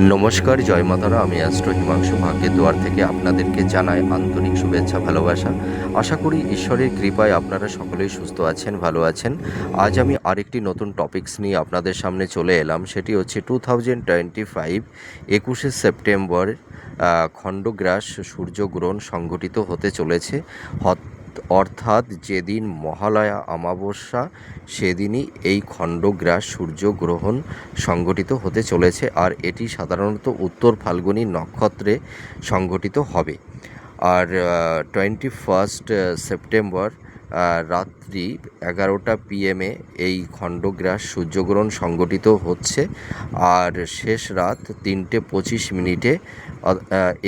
নমস্কার, জয় মাতারা আমি অ্যাস্ট্রো হিমাংশু ভাগ্যের দুয়ার থেকে আপনাদেরকে জানাই আন্তরিক শুভেচ্ছা, ভালোবাসা। আশা করি ঈশ্বরের কৃপায় আপনারা সকলেই সুস্থ আছেন, ভালো আছেন। আজ আমি আরেকটি নতুন টপিকস নিয়ে আপনাদের সামনে চলে এলাম। সেটি হচ্ছে টু থাউজেন্ড টোয়েন্টি ফাইভ একুশে সেপ্টেম্বর খণ্ডগ্রাস সূর্যগ্রহণ সংঘটিত হতে চলেছে। হত- অর্থাৎ যেদিন মহালয়া অমাবস্যা, সেদিনই এই খণ্ডগ্রাস সূর্যগ্রহণ সংগঠিত হতে চলেছে আর এটি সাধারণত উত্তর ফাল্গুনী নক্ষত্রে সংগঠিত হবে। আর টোয়েন্টি ফার্স্ট সেপ্টেম্বর রাত্রি এগারোটা পিএমে এই খণ্ডগ্রাস সূর্যগ্রহণ সংগঠিত হচ্ছে। আর শেষ রাত তিনটে পঁচিশ মিনিটে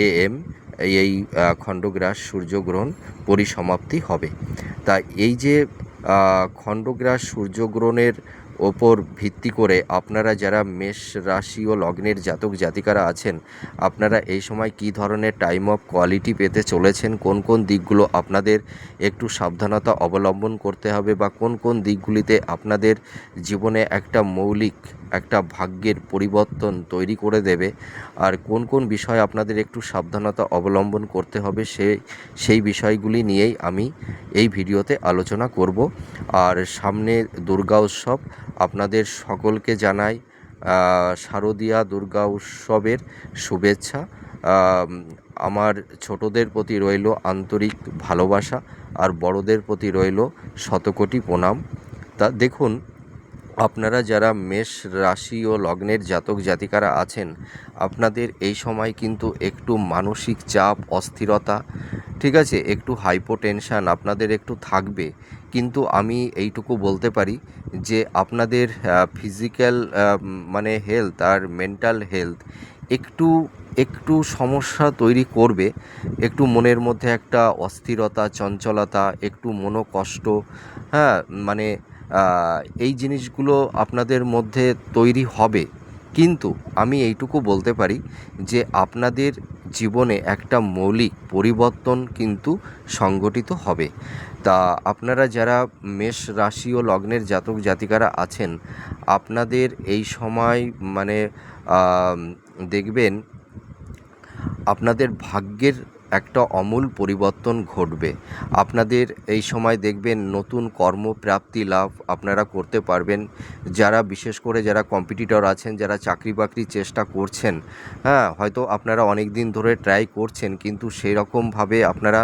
এএম এই আহ, খণ্ডগ্রাস সূর্যগ্রহণ পরিসমাপ্তি হবে। তা এই যে খণ্ডগ্রাস সূর্যগ্রহণের ওপর ভিত্তি করে আপনারা যারা মেষ রাশি ও লগ্নের জাতক জাতিকারা আছেন আপনারা এই সময় কী ধরনের টাইম অফ কোয়ালিটি পেতে চলেছেন? কোন কোন দিকগুলো আপনাদের একটু সাবধানতা অবলম্বন করতে হবে বা কোন কোন দিকগুলিতে আপনাদের জীবনে একটা মৌলিক একটা ভাগ্যের পরিবর্তন তৈরি করে দেবে। আর কোন কোন বিষয় আপনাদের একটু সাবধানতা অবলম্বন করতে হবে সে, সেই বিষয়গুলি নিয়েই আমি এই ভিডিওতে আলোচনা করব। আর সামনে দুর্গা উৎসব, আপনাদের সকলকে জানাই শারদীয়া দুর্গা উৎসবের শুভেচ্ছা। আমার ছোটদের প্রতি রইল আন্তরিক ভালোবাসা আর বড়দের প্রতি রইল শতকোটি প্রণাম। তা দেখুন আপনারা যারা মেষ রাশি ও লগ্নের জাতক জাতিকারা আছেন, আপনাদের এই সময় কিন্তু একটু মানসিক চাপ, অস্থিরতা, ঠিক আছে? একটু হাইপোটেনশান আপনাদের একটু থাকবে। কিন্তু আমি এইটুকু বলতে পারি যে আপনাদের ফিজিক্যাল মানে হেলথ আর মেন্টাল হেলথ একটু একটু সমস্যা তৈরি করবে। একটু মনের মধ্যে একটা অস্থিরতা, চঞ্চলতা, একটু মনোকষ্ট হ্যাঁ? মানে এই জিনিসগুলো আপনাদের মধ্যে তৈরি হবে। কিন্তু আমি এইটুকু বলতে পারি যে আপনাদের জীবনে একটা মৌলিক পরিবর্তন কিন্তু সংগঠিত হবে। তা আপনারা যারা মেষ রাশি ও লগ্নের জাতক জাতিকারা আছেন, আপনাদের এই সময় মানে দেখবেন আপনাদের ভাগ্যের একটা অমূল পরিবর্তন ঘটবে। আপনাদের এই সময় দেখবেন নতুন কর্মপ্রাপ্তি লাভ আপনারা করতে পারবেন। যারা বিশেষ করে যারা কম্পিটিটর আছেন, যারা চাকরি বাকরি চেষ্টা করছেন হ্যাঁ হয়তো আপনারা অনেক দিন ধরে ট্রাই করছেন, কিন্তু সেই রকমভাবে আপনারা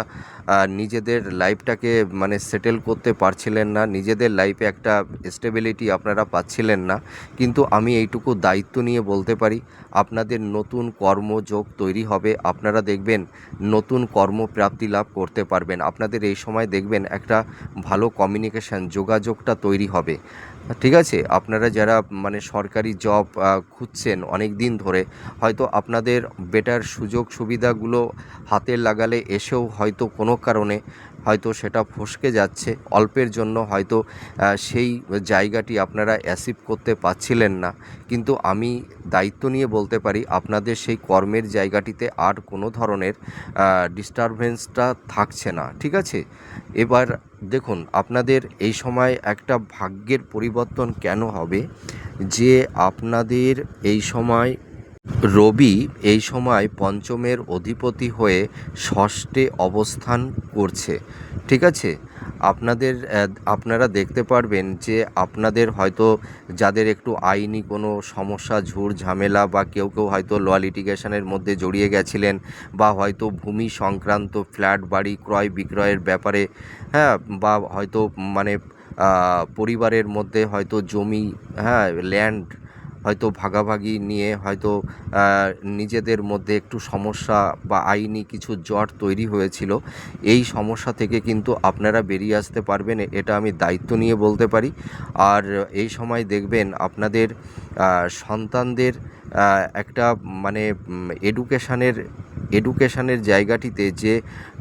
নিজেদের লাইফটাকে মানে সেটেল করতে পারছিলেন না। নিজেদের লাইফে একটা স্টেবিলিটি আপনারা পাচ্ছিলেন না। কিন্তু আমি এইটুকু দায়িত্ব নিয়ে বলতে পারি, আপনাদের নতুন কর্মযোগ তৈরি হবে। আপনারা দেখবেন নতুন কর্মপ্রাপ্তি লাভ করতে পারবেন। আপনাদের এই সময় দেখবেন একটা ভালো কমিউনিকেশান যোগাযোগটা তৈরি হবে। ঠিক আছে? আপনারা যারা মানে সরকারি জব খুঁজছেন অনেক দিন ধরে, হয়তো আপনাদের বেটার সুযোগ সুবিধাগুলো হাতে লাগালে এসেও হয়তো কোনো কারণে হয়তো সেটা ফসকে যাচ্ছে, অল্পের জন্য হয়তো সেই জায়গাটি আপনারা অ্যাসিভ করতে পারছিলেন না। কিন্তু আমি দায়িত্ব নিয়ে বলতে পারি, আপনাদের সেই কর্মের জায়গাটিতে আর কোনো ধরনের ডিস্টারবেন্সটা থাকছে না, ঠিক আছে? এবার দেখুন, আপনাদের এই সময় একটা ভাগ্যের পরিবর্তন কেন হবে? যে আপনাদের এই সময় রবি এই সময় পঞ্চমের অধিপতি হয়ে ষষ্ঠে অবস্থান করছে। ঠিক আছে? আপনাদের আপনারা দেখতে পারবেন যে আপনাদের হয়তো যাদের একটু আইনি কোনো সমস্যা ঝুর ঝামেলা বা কেউ কেউ হয়তো ল লিটিগেশনের মধ্যে জড়িয়ে গেছিলেন বা হয়তো ভূমি সংক্রান্ত ফ্ল্যাট বাড়ি ক্রয় বিক্রয়ের ব্যাপারে হ্যাঁ বা হয়তো মানে পরিবারের মধ্যে হয়তো জমি হ্যাঁ ল্যান্ড হয়তো ভাগাভাগি নিয়ে হয়তো নিজেদের মধ্যে একটু সমস্যা বা আইনি কিছু জট তৈরি হয়েছিল, এই সমস্যা থেকে কিন্তু আপনারা বেরিয়ে আসতে পারবেন, এটা আমি দায়িত্ব নিয়ে বলতে পারি। আর এই সময় দেখবেন আপনাদের সন্তানদের একটা মানে এডুকেশানের এডুকেশানের জায়গাটিতে যে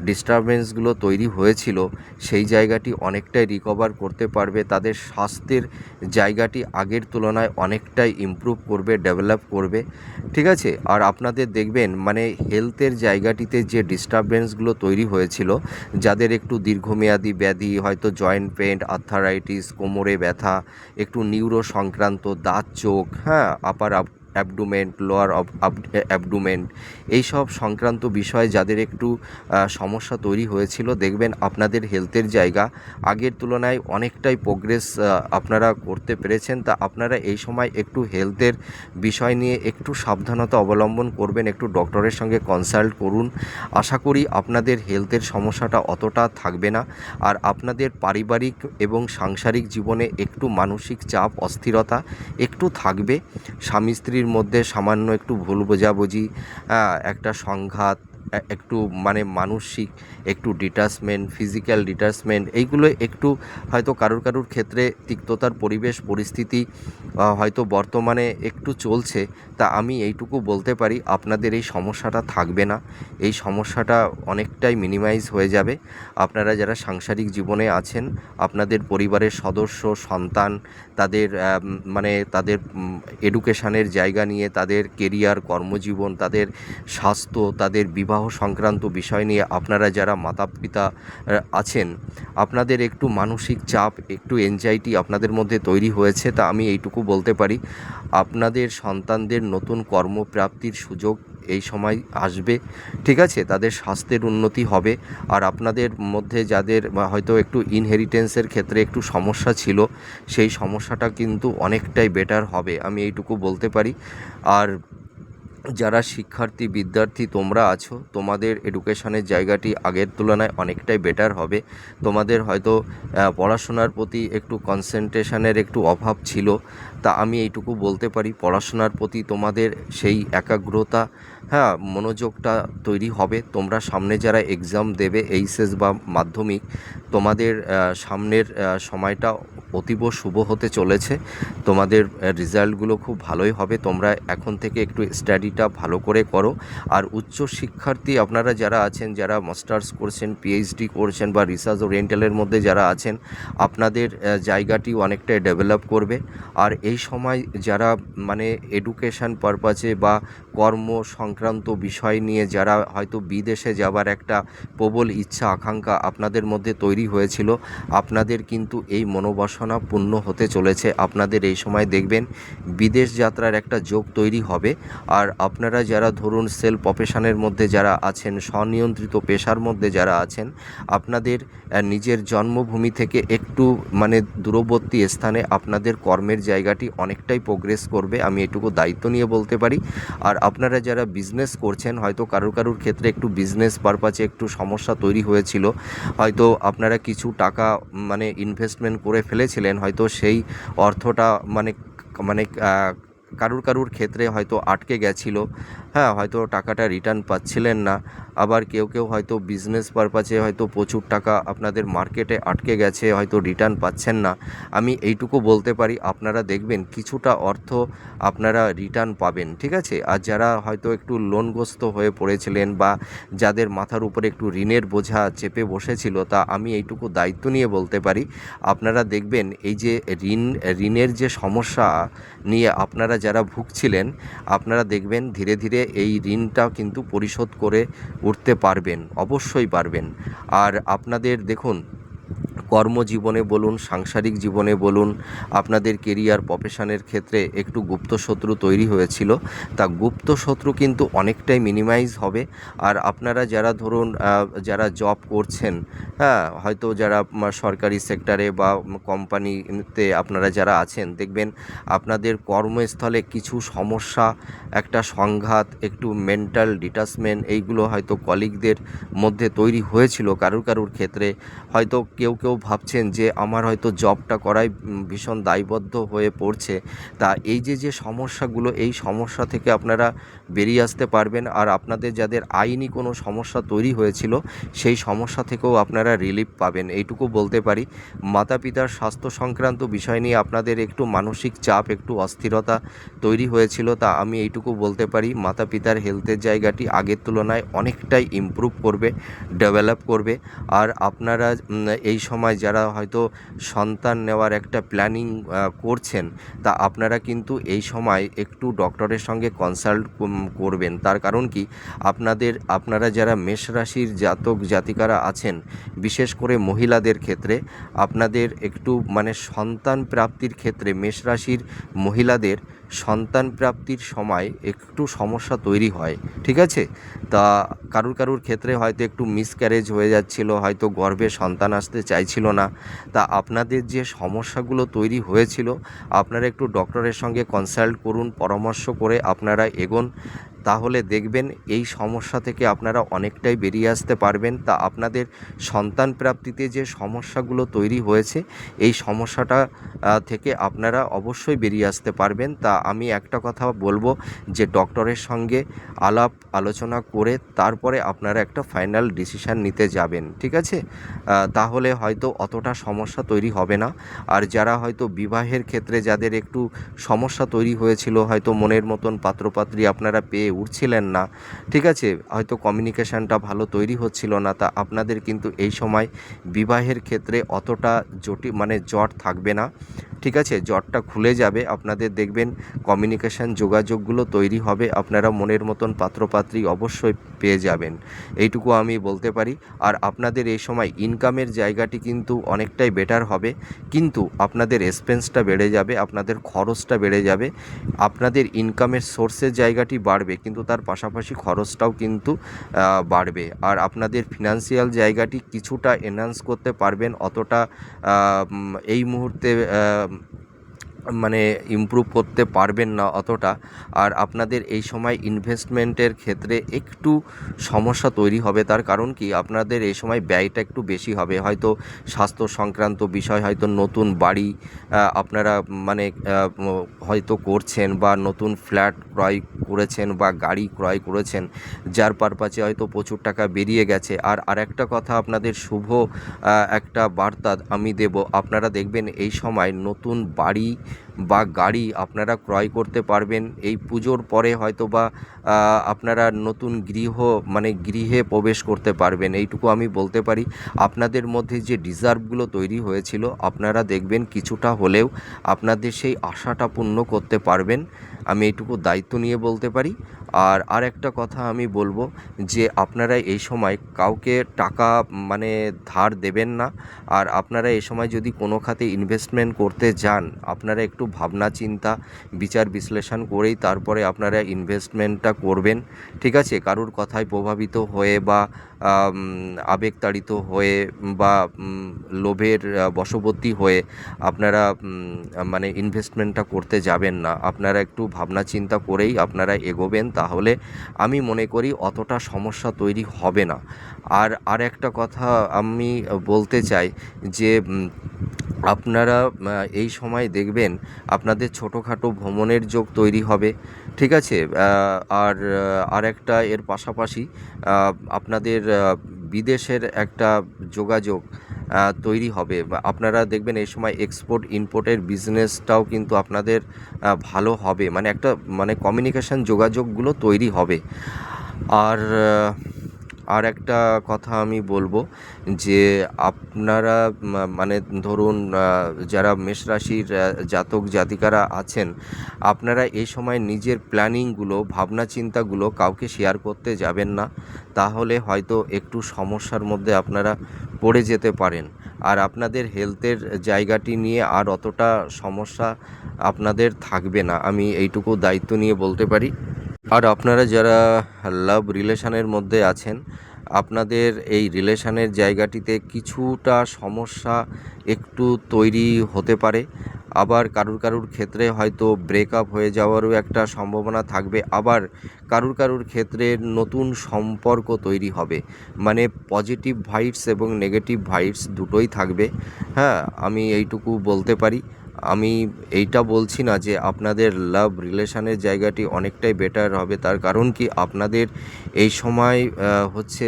ডিস্টারবেন্সগুলো তৈরি হয়েছিল, সেই জায়গাটি অনেকটাই রিকভার করতে পারবে। তাদের স্বাস্থ্যের জায়গাটি আগের তুলনায় অনেকটাই ইমপ্রুভ করবে ডেভেলপ করবে। ঠিক আছে? আর আপনাদের দেখবেন মানে হেলথের জায়গাটিতে যে ডিস্টারবেন্সগুলো তৈরি হয়েছিল, যাদের একটু দীর্ঘমেয়াদী ব্যাধি, হয়তো জয়েন্ট পেন্ট আর্থারাইটিস কোমরে ব্যথা, একটু নিউরো সংক্রান্ত দাঁত চোখ হ্যাঁ আপার অ্যাবডোমেন্ট লোয়ার অ্যাবডোমেন্ট এইসব সংক্রান্ত বিষয়ে যাদের একটু সমস্যা তৈরি হয়েছিল, দেখবেন আপনাদের হেলথের জায়গা আগের তুলনায় অনেকটাই প্রোগ্রেস আপনারা করতে পেরেছেন। তা আপনারা এই সময় একটু হেলথের বিষয় নিয়ে একটু সাবধানতা অবলম্বন করবেন, একটু ডক্টরের সঙ্গে কনসাল্ট করুন। আশা করি আপনাদের হেলথের সমস্যাটা অতটা থাকবে না। আর আপনাদের পারিবারিক এবং সাংসারিক জীবনে একটু মানসিক চাপ, অস্থিরতা একটু থাকবে। স্বামী স্ত্রীর মধ্যে সামান্য একটু ভুল বোঝাবুঝি একটা সংঘাত একটু মানে মানসিক একটু ডিটাচমেন্ট ফিজিক্যাল ডিটাচমেন্ট এইগুলো একটু হয়তো কারুর কারুর ক্ষেত্রে তিক্ততার পরিবেশ, পরিস্থিতি হয়তো বর্তমানে একটু চলছে, তা আমি এইটুকু বলতে পারি, আপনাদের এই সমস্যাটা থাকবে না। এই সমস্যাটা অনেকটাই মিনিমাইজ হয়ে যাবে। আপনারা যারা সাংসারিক জীবনে আছেন, আপনাদের পরিবারের সদস্য, সন্তান, তাদের মানে তাদের এডুকেশনের জায়গা নিয়ে, তাদের কেরিয়ার কর্মজীবন, তাদের স্বাস্থ্য, তাদের বিবাহ সংক্রান্ত বিষয় নিয়ে আপনারা যারা মাতা পিতা আছেন। আপনাদের একটু মানসিক চাপ, একটু এনজাইটি আপনাদের মধ্যে তৈরি হয়েছে, তা আমি এইটুকু বলতে পারি। আপনাদের সন্তানদের নতুন কর্মপ্রাপ্তির সুযোগ এই সময় আসবে, ঠিক আছে? তাদের স্বাস্থ্যের উন্নতি হবে। আর আপনাদের মধ্যে যাদের হয়তো একটু ইনহেরিটেন্সের ক্ষেত্রে একটু সমস্যা ছিল, সেই সমস্যাটা কিন্তু অনেকটাই বেটার হবে, আমি এইটুকু বলতে পারি। আর যারা শিক্ষার্থী, বিদ্যার্থী তোমরা আছো, তোমাদের এডুকেশনের জায়গাটি আগের তুলনায় অনেকটাই বেটার হবে। তোমাদের হয়তো পড়াশোনার প্রতি একটু কনসেন্ট্রেশনের একটু অভাব ছিল। তা আমি এইটুকু বলতে পারি, পড়াশোনার প্রতি তোমাদের সেই একাগ্রতা হ্যাঁ মনোযোগটা তৈরি হবে। তোমরা সামনে যারা এক্সাম দেবে এইচএস বা মাধ্যমিক, তোমাদের সামনের সময়টা অতীব শুভ হতে চলেছে। তোমাদের রেজাল্টগুলো খুব ভালোই হবে। তোমরা এখন থেকে একটু স্টাডিটা ভালো করে করো। আর উচ্চ শিক্ষার্থী আপনারা যারা আছেন, যারা মাস্টার্স করছেন পিএইচডি করছেন বা রিসার্চ ওরিয়েন্টালের মধ্যে যারা আছেন, আপনাদের জায়গাটি অনেকটাই ডেভেলপ করবে। আর এই সময় যারা মানে এডুকেশন পারপাসে বা কর্ম সংক্রান্ত বিষয় নিয়ে যারা হয়তো বিদেশে যাবার একটা প্রবল ইচ্ছা, আকাঙ্ক্ষা আপনাদের মধ্যে তৈরি হয়েছিল, আপনাদের কিন্তু এই মনোবাসনা পূর্ণ হতে চলেছে। আপনাদের এই সময় দেখবেন বিদেশ যাত্রার একটা যোগ তৈরি হবে। আর আপনারা যারা ধরুন সেল প্রফেশনের মধ্যে যারা আছেন, স্বনিয়ন্ত্রিত পেশার মধ্যে যারা আছেন, আপনাদের নিজের জন্মভূমি থেকে একটু মানে দূরবর্তী স্থানে আপনাদের কর্মের জায়গাটি অনেকটাই প্রোগ্রেস করবে। আমি এটুকু দায়িত্ব নিয়ে বলতে পারি। আর আপনারা যারা বিজনেস করছেন, হয়তো কারুর কারুর ক্ষেত্রে একটু বিজনেস পারপাসে একটু সমস্যা তৈরি হয়েছিল। হয়তো আপনারা কিছু টাকা মানে ইনভেস্টমেন্ট করে ফেলেছিলেন হয়তো সেই অর্থটা মানে মানে কারুর কারুর ক্ষেত্রে হয়তো আটকে গেছিল। হ্যাঁ হয়তো টাকাটা রিটার্ন পাচ্ছিলেন না। আবার কেউ কেউ হয়তো বিজনেস পারপাসে হয়তো প্রচুর টাকা আপনাদের মার্কেটে আটকে গেছে, হয়তো রিটার্ন পাচ্ছেন না। আমি এইটুকু বলতে পারি, আপনারা দেখবেন কিছুটা অর্থ আপনারা রিটার্ন পাবেন, ঠিক আছে? আর যারা হয়তো একটু লোনগ্রস্ত হয়ে পড়েছিলেন বা যাদের মাথার উপরে একটু ঋণের বোঝা চেপে বসেছিল, তা আমি এইটুকু দায়িত্ব নিয়ে বলতে পারি। আপনারা দেখবেন এই যে ঋণ, ঋণের যে সমস্যা নিয়ে আপনারা যারা ভুগছিলেন, আপনারা দেখবেন ধীরে ধীরে এই ঋণটা কিন্তু পরিশোধ করে উঠতে পারবেন অবশ্যই পারবেন। আর আপনাদের দেখুন কর্মজীবনে বলুন, সাংসারিক জীবনে বলুন, আপনাদের কেরিয়ার প্রফেশনের ক্ষেত্রে একটু গুপ্ত শত্রু তৈরি হয়েছিল। তা গুপ্ত শত্রু কিন্তু অনেকটাই মিনিমাইজ হবে। আর আপনারা যারা ধরুন যারা জব করছেন হ্যাঁ হয়তো যারা সরকারি সেক্টরে বা কোম্পানিতে আপনারা যারা আছেন, দেখবেন আপনাদের কর্মস্থলে কিছু সমস্যা, একটা সংঘাত, একটু মেন্টাল ডিটাচমেন্ট এইগুলো হয়তো কলিগদের মধ্যে তৈরি হয়েছিল কারুর কারুর ক্ষেত্রে। হয়তো কেউ কেউ ভাবছেন যে আমার হয়তো জবটা করাই ভীষণ দায়বদ্ধ হয়ে পড়ছে। তা এই যে যে সমস্যাগুলো, এই সমস্যা থেকে আপনারা বেরিয়ে আসতে পারবেন আর আপনাদের যাদের আইনি কোনো সমস্যা তৈরি হয়েছিল, সেই সমস্যা থেকেও আপনারা রিলিফ পাবেন। এইটুকু বলতে পারি। মাতা পিতার স্বাস্থ্য সংক্রান্ত বিষয় নিয়ে আপনাদের একটু মানসিক চাপ, একটু অস্থিরতা তৈরি হয়েছিল, তা আমি এইটুকু বলতে পারি। মাতা পিতার হেলথের জায়গাটি আগের তুলনায় অনেকটাই ইমপ্রুভ করবে ডেভেলপ করবে। আর আপনারা এই সময় যারা হয়তো সন্তান নেওয়ার একটা প্ল্যানিং করছেন, তা আপনারা কিন্তু এই সময় একটু ডক্টরের সঙ্গে কনসাল্ট করবেন। তার কারণ কি? আপনাদের, আপনারা যারা মেষ রাশির জাতক জাতিকারা আছেন, বিশেষ করে মহিলাদের ক্ষেত্রে, আপনাদের একটু মানে সন্তান প্রাপ্তির ক্ষেত্রে মেষ রাশির মহিলাদের সন্তান প্রাপ্তির সময় একটু সমস্যা তৈরি হয়, ঠিক আছে? তা কারুর কারুর ক্ষেত্রে হয়তো একটু মিসক্যারেজ হয়ে যাচ্ছিল, হয়তো গর্ভে সন্তান আসতে চাইছিল না। তা আপনাদের যে সমস্যাগুলো তৈরি হয়েছিল, আপনারা একটু ডক্টরের সঙ্গে কনসাল্ট করুন, পরামর্শ করে আপনারা এগোন। তাহলে দেখবেন এই সমস্যা থেকে আপনারা অনেকটাই বেরিয়ে আসতে পারবেন। তা আপনাদের সন্তান প্রাপ্তিতে যে সমস্যাগুলো তৈরি হয়েছে, এই সমস্যাটা থেকে আপনারা অবশ্যই বেরিয়ে আসতে পারবেন। তা আমি একটা কথা বলব যে ডক্টরের সঙ্গে আলাপ আলোচনা করে তারপরে আপনারা একটা ফাইনাল ডিসিশান নিতে যাবেন, ঠিক আছে? তাহলে হয়তো অতটা সমস্যা তৈরি হবে না। আর যারা হয়তো বিবাহের ক্ষেত্রে যাদের একটু সমস্যা তৈরি হয়েছিল, হয়তো মনের মতন পাত্রপাত্রী আপনারা পেয়ে উঠছিলেন না। ঠিক আছে? হয়তো কমিউনিকেশানটা ভালো তৈরি হচ্ছিল না, তা আপনাদের কিন্তু এই সময় বিবাহের ক্ষেত্রে অতটা জটিল মানে জট থাকবে না। ঠিক আছে? জটটা খুলে যাবে। আপনাদের দেখবেন কমিউনিকেশান যোগাযোগগুলো তৈরি হবে। আপনারা মনের মতন পাত্রপাত্রী অবশ্যই পেয়ে যাবেন। এইটুকু আমি বলতে পারি। আর আপনাদের এই সময় ইনকামের জায়গাটি কিন্তু অনেকটাই বেটার হবে। কিন্তু আপনাদের এক্সপেন্সটা বেড়ে যাবে, আপনাদের খরচটা বেড়ে যাবে। আপনাদের ইনকামের সোর্সের জায়গাটি বাড়বে। কিন্তু তার পাশাপাশি খরচটাও কিন্তু বাড়বে। আর আপনাদের ফিনান্সিয়াল জায়গাটি কিছুটা এনহান্স করতে পারবেন, অতটা এই মুহূর্তে মানে ইমপ্রুভ করতে পারবেন না অতটা। আর আপনাদের এই সময় ইনভেস্টমেন্টের ক্ষেত্রে একটু সমস্যা তৈরি হবে। তার কারণ কি? আপনাদের এই সময় ব্যয়টা একটু বেশি হবে। হয়তো স্বাস্থ্য সংক্রান্ত বিষয়, হয়তো নতুন বাড়ি আপনারা মানে হয়তো করছেন বা নতুন ফ্ল্যাট ক্রয় করেছেন বা গাড়ি ক্রয় করেছেন, যার পারপাচে হয়তো প্রচুর টাকা বেরিয়ে গেছে। আর আরেকটা কথা, আপনাদের শুভ একটা বার্তা আমি দেব। আপনারা দেখবেন এই সময় নতুন বাড়ি বা গাড়ি আপনারা ক্রয় করতে পারবেন। এই পুজোর পরে হয়তো বা আপনারা নতুন গৃহ মানে গৃহে প্রবেশ করতে পারবেন। এইটুকু আমি বলতে পারি। আপনাদের মধ্যে যে ডিজার্ভগুলো তৈরি হয়েছিল, আপনারা দেখবেন কিছুটা হলেও আপনাদের সেই আশাটা পূর্ণ করতে পারবেন। আমি এইটুকু দায়িত্ব নিয়ে বলতে পারি। আর আর একটা কথা আমি বলব যে আপনারা এই সময় কাউকে টাকা মানে ধার দেবেন না। আর আপনারা এই সময় যদি কোনো খাতে ইনভেস্টমেন্ট করতে যান, আপনারা একটু ভাবনা চিন্তা, বিচার বিশ্লেষণ করেই তারপরে আপনারা ইনভেস্টমেন্টটা করবেন। ঠিক আছে? কারুর কথায় প্রভাবিত হয়ে বা আবেগতাড়িত হয়ে বা লোভের বশবর্তী হয়ে আপনারা মানে ইনভেস্টমেন্টটা করতে যাবেন না। আপনারা একটু ভাবনা চিন্তা করেই আপনারা এগোবেন, তাহলে আমি মনে করি অতটা সমস্যা তৈরি হবে না। আর আর একটা কথা আমি বলতে চাই যে আপনারা এই সময় দেখবেন আপনাদের ছোটোখাটো ভ্রমণের যোগ তৈরি হবে। ঠিক আছে আর আর একটা এর পাশাপাশি আপনাদের বিদেশের একটা যোগাযোগ তৈরি হবে। আপনারা দেখবেন এই সময় এক্সপোর্ট ইম্পোর্টের বিজনেসটাও কিন্তু আপনাদের ভালো হবে। মানে একটা মানে কমিউনিকেশান যোগাযোগগুলো তৈরি হবে। আর আর একটা কথা আমি বলব যে আপনারা মানে ধরুন যারা মেষ রাশির জাতক জাতিকারা আছেন, আপনারা এই সময় নিজের প্ল্যানিংগুলো, ভাবনা চিন্তাগুলো কাউকে শেয়ার করতে যাবেন না। তাহলে হয়তো একটু সমস্যার মধ্যে আপনারা পড়ে যেতে পারেন। আর আপনাদের হেলথের জায়গাটি নিয়ে আর অতটা সমস্যা আপনাদের থাকবে না। আমি এইটুকু দায়িত্ব নিয়ে বলতে পারি। আর আপনারা যারা লাভ রিলেশনের মধ্যে আছেন, আপনাদের এই রিলেশনের জায়গাটিতে কিছুটা সমস্যা একটু তৈরি হতে পারে। আবার কারুর কারুর ক্ষেত্রে হয়তো ব্রেকআপ হয়ে যাওয়ারও একটা সম্ভাবনা থাকবে। আবার কারুর কারুর ক্ষেত্রে নতুন সম্পর্ক তৈরি হবে। মানে পজিটিভ ভাইবস এবং নেগেটিভ ভাইবস দুটোই থাকবে। হ্যাঁ আমি এইটুকু বলতে পারি। আমি এইটা বলছি না যে আপনাদের লাভ রিলেশানের জায়গাটি অনেকটাই বেটার হবে। তার কারণ কি? আপনাদের এই সময় হচ্ছে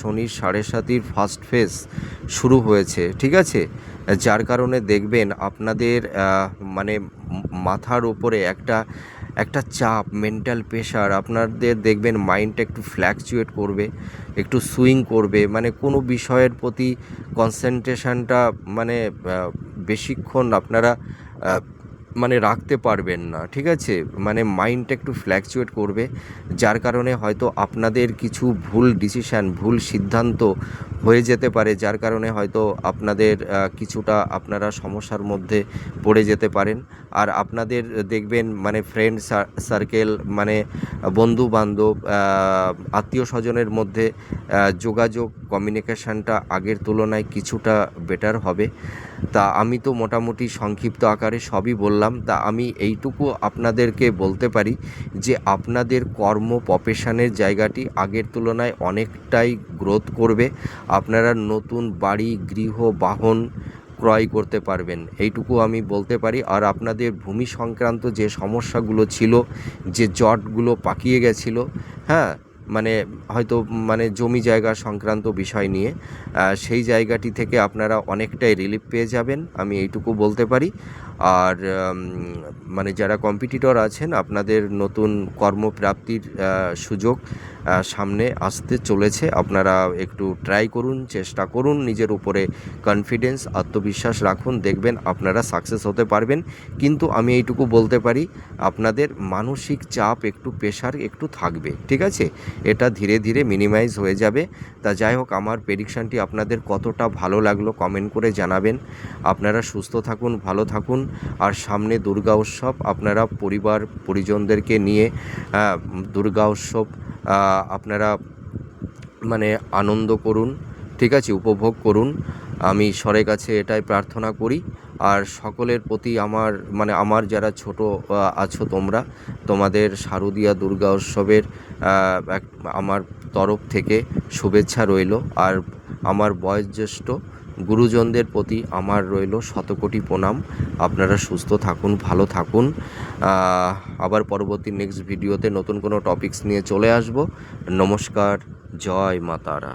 শনি সাড়ে সাতির ফার্স্ট ফেজ শুরু হয়েছে, ঠিক আছে? যার কারণে দেখবেন আপনাদের মানে মাথার ওপরে একটা একটা চাপ মেন্টাল প্রেশার আপনাদের দেখবেন মাইন্ডটা একটু ফ্ল্যাকচুয়েট করবে, একটু সুইং করবে মানে কোনো বিষয়ের প্রতি কনসেন্ট্রেশনটা মানে বেশিক্ষণ আপনারা মানে রাখতে পারবেন না, ঠিক আছে? মানে মাইন্ডটা একটু ফ্ল্যাকচুয়েট করবে, যার কারণে হয়তো আপনাদের কিছু ভুল ডিসিশান ভুল সিদ্ধান্ত হয়ে যেতে পারে, যার কারণে হয়তো আপনাদের কিছুটা আপনারা সমস্যার মধ্যে পড়ে যেতে পারেন। আর আপনাদের দেখবেন মানে ফ্রেন্ড সার্কেল মানে বন্ধু বান্ধব আত্মীয় স্বজনের মধ্যে যোগাযোগ কমিউনিকেশানটা আগের তুলনায় কিছুটা বেটার হবে। তা আমি তো মোটামুটি সংক্ষিপ্ত আকারে সবই বললাম। তা আমি এইটুকু আপনাদেরকে বলতে পারি যে, আপনাদের কর্ম প্রফেশনের জায়গাটি আগের তুলনায় অনেকটাই গ্রোথ করবে। আপনারা নতুন বাড়ি, গৃহ, বাহন ক্রয় করতে পারবেন। এইটুকু আমি বলতে পারি। আর আপনাদের ভূমি সংক্রান্ত যে সমস্যাগুলো ছিল, যে জটগুলো পাকিয়ে গেছিল হ্যাঁ মানে হয়তো মানে জমি জায়গা সংক্রান্ত বিষয় নিয়ে সেই জায়গাটি থেকে আপনারা অনেকটাই রিলিফ পেয়ে যাবেন। আমি এইটুকু বলতে পারি। আর মানে যারা কম্পিটিটর আছেন, আপনাদের নতুন কর্মপ্রাপ্তির সুযোগ সামনে আসতে চলেছে। আপনারা একটু ট্রাই করুন, চেষ্টা করুন, নিজের উপরে কনফিডেন্স আত্মবিশ্বাস রাখুন, দেখবেন আপনারা সাকসেস হতে পারবেন। কিন্তু আমি এইটুকু বলতে পারি, আপনাদের মানসিক চাপ একটু প্রেশার একটু থাকবে, ঠিক আছে? এটা ধীরে ধীরে মিনিমাইজ হয়ে যাবে। তা যাই হোক, আমার প্রেডিকশানটি আপনাদের কতটা ভালো লাগল কমেন্ট করে জানাবেন। আপনারা সুস্থ থাকুন, ভালো থাকুন। আর সামনে দুর্গা উৎসব, আপনারা পরিবার, পরিজনদেরকে নিয়ে দুর্গা উৎসব আপনারা মানে আনন্দ করুন, ঠিক আছে, উপভোগ করুন। আমি ঈশ্বরের কাছে এটাই প্রার্থনা করি। আর সকলের প্রতি আমার মানে আমার যারা ছোট আছো তোমরা, তোমাদের শারদীয়া দুর্গা উৎসবের আমার তরফ থেকে শুভেচ্ছা রইল। আর আমার বয়োজ্যেষ্ঠ গুরুজনদের প্রতি আমার রইল শতকোটি প্রণাম। আপনারা সুস্থ থাকুন, ভালো থাকুন। আবার পরবর্তী নেক্সট ভিডিওতে নতুন কোনো টপিকস নিয়ে চলে আসব। নমস্কার, জয় মা তারা।